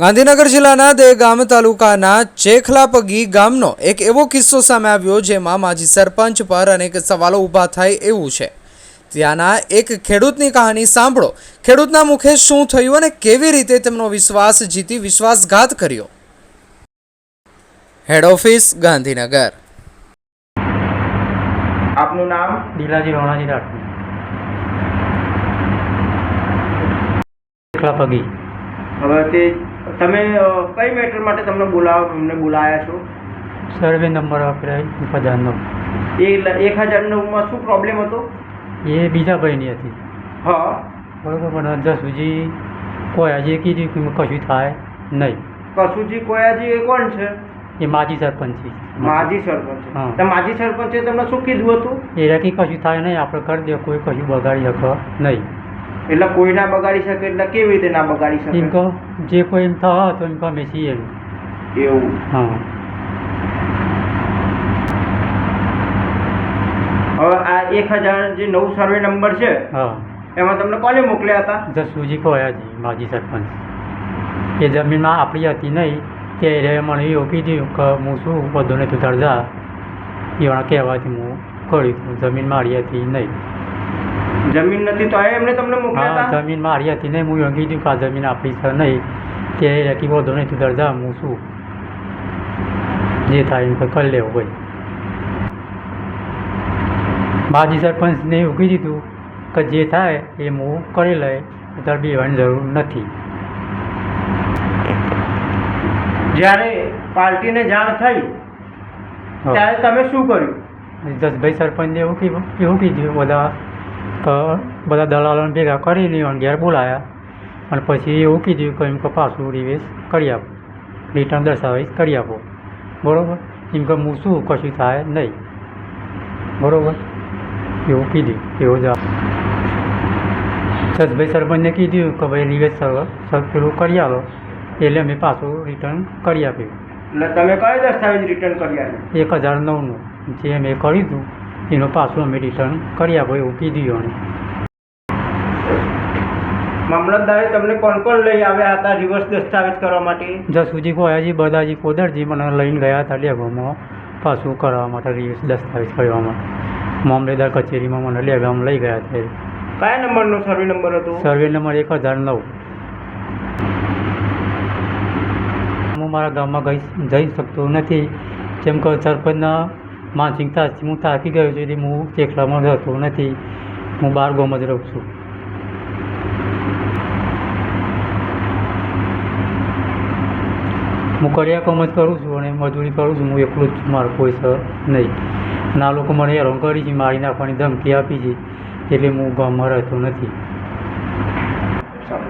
ગાંધીનગર જિલ્લાના દેગામ તાલુકાના ચેખલાપગી ગામનો એક એવો કિસ્સો સામે આવ્યો જેમાં માજી સરપંચ પર અનેક સવાલો ઊભા થાય એવું છે. ત્યાંના એક ખેડૂતની કહાની સાંભળો. ખેડૂતના મુખે શું થયું અને કેવી રીતે તેમનો વિશ્વાસ જીતી વિશ્વાસઘાત કર્યો? Head office Gandhinagar. આપનું નામ? દિલાજી રોણાજી રાઠોડ હવે તે તમે કઈ મેટર માટે તમને બોલાવ તમને બોલાયા છો? સર્વે નંબર વાપર્યા એક હજારનો એ એક હજાર નવમાં શું પ્રોબ્લેમ હતો? એ બીજા ભાઈની હતી. હા. બરોબર પણ અંદર સુધી કોઈ હજી કીધું કે કશું થાય નહીં. કશુંજી કોયાજી એ કોણ છે? એ માજી સરપંચ છે. માજી સરપંચ. તો માજી સરપંચે તમને શું કીધું હતું? એ રાખી કશું થાય નહીં આપણે કરી દે કોઈ કશું બગાડી શકો નહીં. એટલે કોઈ ના બગાડી શકે એટલે કેવી રીતે ના બગાડી શકે? કહો જે કોઈ એમ થવા તો અમે છીએ એમ. એવું. હા. હવે આ એક હજાર જે નવું સર્વે નંબર છે હા. એમાં તમને કોને મોકલ્યા હતા? જસુજી કોયાજી માજી સરપંચ. એ જમીનમાં આપણી હતી નહીં કે એ મને એવું કીધું કે હું શું બધોને તું ધરજા એવા કહેવાથી હું કર્યું. જમીન મારી હતી નહીં. જમીન નથી તો એમને તમને મોકલ્યા હતા જમીન મારી હતી નહીં હું એવું દઉં કે આ જમીન આપણી છે નહીં. કે એ રહેતી બધોને તું દરજા હું શું જે થાય એમ કરી લેવું ભાઈ બાજી સરપંચને એવું દીધું કે જે થાય એ હું કરી લઈ તાર બેવાની જરૂર નથી. જ્યારે પાર્ટીને જાણ થઈ ત્યારે તમે શું કર્યું? જસભાઈ સરપંચને એવું કીધું એવું કીધું બધા કે બધા દલાલોને ભેગા કરીને એને ઘેર બોલાયા અને પછી એવું કીધું કે એમ કે પાછું રિવેસ કરી આપો. રિટર્ન દસ્તાવેજ કરી આપો. બરાબર? એમ કે હું શું કશું થાય નહીં. બરાબર? એવું કીધું એવો જ સસભાઈ સરપંચને કીધું કે ભાઈ રિવેસ સર પેલું કરી આવો એટલે અમે પાછું રિટર્ન કરી આપ્યું. એટલે તમે કયો દસ્તાવેજ રિટર્ન કરી આવ્યા એક હજાર નવનું જે મેં કર્યું હતું. એનું પાછું અમે રિટર્ન કરી આપો એવું કીધું એણે મામલતદારે તમને કોણ કોણ લઈ આવ્યા હતા રિવર્સ દસ્તાવેજ કરવા માટે? જસુજી ગોયાજી બદાજી કોદરજી મને લઈને ગયા હતા લેવામાં પાછું કરવા માટે રિવર્સ દસ્તાવેજ કરવા માટે મામલેદાર કચેરીમાં મને લેવામાં લઈ ગયા હતા. કયા નંબરનો સર્વે નંબર હતો? સર્વે નંબર એક હજાર નવ. હું મારા ગામમાં ગઈ જઈ શકતો નથી. જેમ કે સરપંચના માનસિકતાથી હું થાકી ગયો છું એટલે હું ચેખલામાં રહેતો નથી. હું બાર ગામ જ રહું છું. હું કડિયા કામ જ કરું છું અને મજૂરી કરું છું. હું એકલું જ મારું કોઈ સર નહીં. આ લોકો મને હેરાન કરી છે, મારી નાખવાની ધમકી આપી છે. એટલે હું ગામમાં રહેતો નથી.